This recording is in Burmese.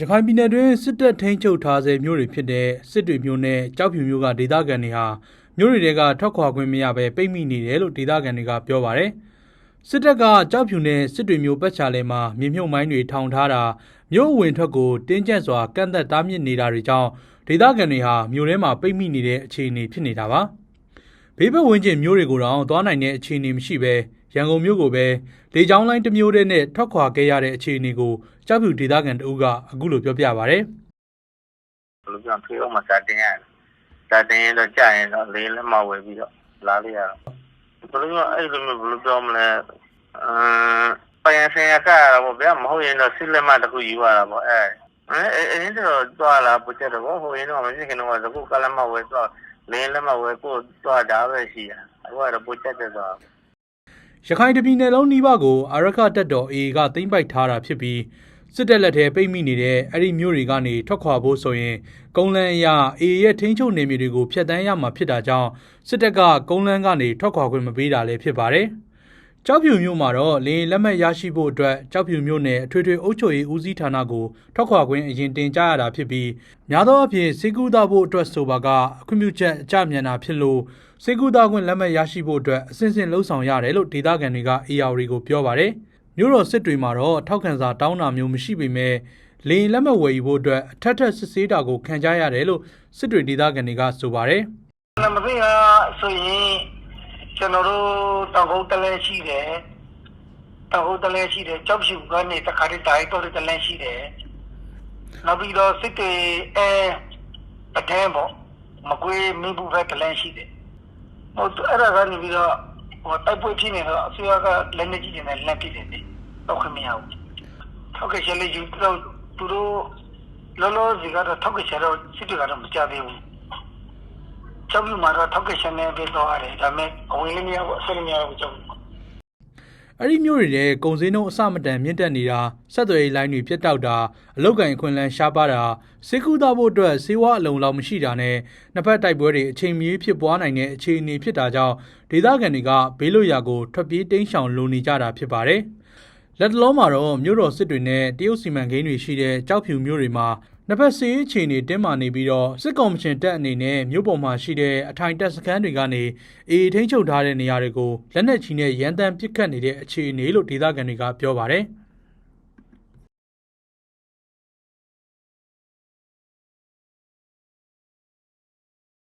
ရခိုင်ပြည်နယ်တွင်းစစ်တပ်ထိန်းချုပ်ထားဆဲမြို့တွေဖြစ်တဲ့စစ်တွေမြို့နဲ့ကြောက်ဖြူမြို့ကဒေသခံတွေဟာမြို့တွေတဲကထွက်ခွာခွင့်မရဘဲပိတ်မိနေတယ်လို့ဒေသခံတွေကပြောပါတယ်။စစ်တပ်ကကြောက်ဖြူနဲ့စစ်တွေမြို့ပတ်ချာလဲမှာမြေမြုပ်မိုင်းတွေထောင်ထားတာမြို့အဝင်ထွက်ကိုတင်းကျပ်စွာကန့်သက်တားမြစ်နေတာတွေကြောင့်ဒေသခံတွေဟာမြို့ထဲမှာပိတ်မိနေတဲ့အခြေအနေဖြစ်နေတာပါ။ဘေးဘက်ဝန်းကျင်မြို့တွေကိုတော့သွားနိုင်တဲ့အခြေအနေမရှိဘဲ ရန်ကုန်မြို့ကိုပဲလေကြောင်းလိုင်းတစ်မျိုးတည်းနဲ့ထွက်ခွာခဲ့ရတဲ့အခြေအနေကိုကြောက်ဖြူဒေသခံတအုပ်ကအခုလိုပြောပြပါဗျ။ဘယ်လိုပြောဖေးအောင်မစတင်ရတယ်စတင်ရင်တော့ကြာရင်တော့လေးလက်မဝယ်ပြီးတော့လာလိုက်ရတော့ဘယ်လိုပြောအဲ့လိုမျိုးဘယ်လိုပြောမလဲအမ်ပိုင်ဆိုင်ရကရတာပေါ့ဗျာမဟုတ်ရင်တော့စစ်လက်မတစ်ခုယူရတာပေါ့အဲအဲအဲ့ဒီတော့တွားလာပချက်တော့ဟိုရင်တော့မဖြစ်ခင်တော့သကုကလမဝယ်တော့လေးလက်မဝယ်ကိုတွားတာပဲရှိရအခုကတော့ပချက်တဲ့တော့ ရခိုင်တပြည်နယ်လုံးနှီးပါးကိုအာရခတက်တော် AA ကသိမ်းပိုက်ထားတာဖြစ်ပြီးစစ်တပ်လက်ထဲပိတ်မိနေတဲ့အဲ့ဒီမြို့တွေကနေထွက်ခွာဖို့ဆိုရင်ကုန်းလန်းအရ AA ရဲ့ထိန်းချုပ်နေမြေတွေကိုဖျက်ဆီးရမှာဖြစ်တာကြောင့်စစ်တပ်ကကုန်းလန်းကနေထွက်ခွာခွင့်မပေးတာလည်းဖြစ်ပါတယ်။ ကြောက်ဖြူမြို့မှာတော့လေယာဉ်လက်မှတ်ရရှိဖို့အတွက်ကြောက်ဖြူမြို့နယ်အထွေထွေအုပ်ချုပ်ရေးဦးစီးဌာနကိုထွက်ခွာခွင့်အရင်တင်ကြရတာဖြစ်ပြီးများသောအားဖြင့်စေကူတာဖို့အတွက်ဆိုပါကအခွင့်ပြုချက်အကြမြန်တာဖြစ်လို့စေကူတာခွင့်လက်မှတ်ရရှိဖို့အတွက်အစဉ်စဉ်လှုံ့ဆော်ရတယ်လို့ဒေသခံတွေက AR ကိုပြောပါတယ်။မြို့တော်စစ်တွေမှာတော့ထောက်ခံစာတောင်းတာမျိုးမရှိပေမဲ့လေယာဉ်လက်မှတ်ဝယ်ယူဖို့အတွက်အထက်ထက်စစ်ဆေးတာကိုခံကြရတယ်လို့စစ်တွေဒေသခံတွေကဆိုပါတယ်။နမသိဟာဆိုရင် ကျွန်တော်တို့တောင်ကုန်းတလဲရှိတယ်တောင်ကုန်းတလဲရှိတယ်ကြောက်ဖြူကနေတခါတည်းတိုင်းတော့တလဲရှိတယ်နောက်ပြီးတော့စစ်တွေအဲပဒဲပေါ့မကွေးမင်းဘူးဘက်တလဲရှိတယ်ဟိုအဲ့ဒါကနေပြီးတော့ဟိုတိုက်ပွဲဖြစ်နေတော့အစိုးရကလက်နေကြည့်နေတယ်လက်ပြစ်တယ်တော့ခင်မရဘူးထောက်ကရှယ်လေးယူတော့သူတို့လောလောစီကတော့ထောက်ကရှယ်တော့စစ်တွေကတော့မကြသေးဘူး ကျောက်ပြူမှာတော့ထောက်ကရှင်နေပြီးတော့ရတယ်ဒါပေမဲ့အဝင်လေးမရဘူးအဆက်မရဘူးကျောက်ပြူအဲ့ဒီမျိုးတွေတဲ့ကုံစင်းတို့အစမတန်မြင့်တက်နေတာဆက်သွယ်ရေးလိုင်းတွေပြတ်တောက်တာအလောက်ကန်အခွင့်အလန်းရှားပါတာစေကူတာဖို့အတွက်စေဝါအလုံလောက်မရှိတာနဲ့နှစ်ဖက်တိုက်ပွဲတွေအချိန်မီဖြစ်ပွားနိုင်တဲ့အခြေအနေဖြစ်တာကြောင့်ဒေသခံတွေကဘေးလွတ်ရာကိုထွက်ပြေးတိမ်းရှောင်လိုနေကြတာဖြစ်ပါတယ်လက်တလုံးမှာတော့မြို့တော်စစ်တွေနဲ့တရုတ်စီမံကိန်းတွေရှိတဲ့ကြောက်ဖြူမြို့တွေမှာ နှစ်ဖက်စီးအခြေအနေတင်းမာနေပြီးတော့စစ်ကောင်မရှင်တပ်အနေနဲ့မြို့ပေါ်မှာရှိတဲ့အထိုင်တပ်စခန်းတွေကနေအေးထိန်းချုပ်ထားတဲ့နေရာတွေကိုလက်နက်ချီနဲ့ရန်တမ်းပစ်ခတ်နေတဲ့အခြေအနေလို့ဒေသခံတွေကပြောပါတယ်။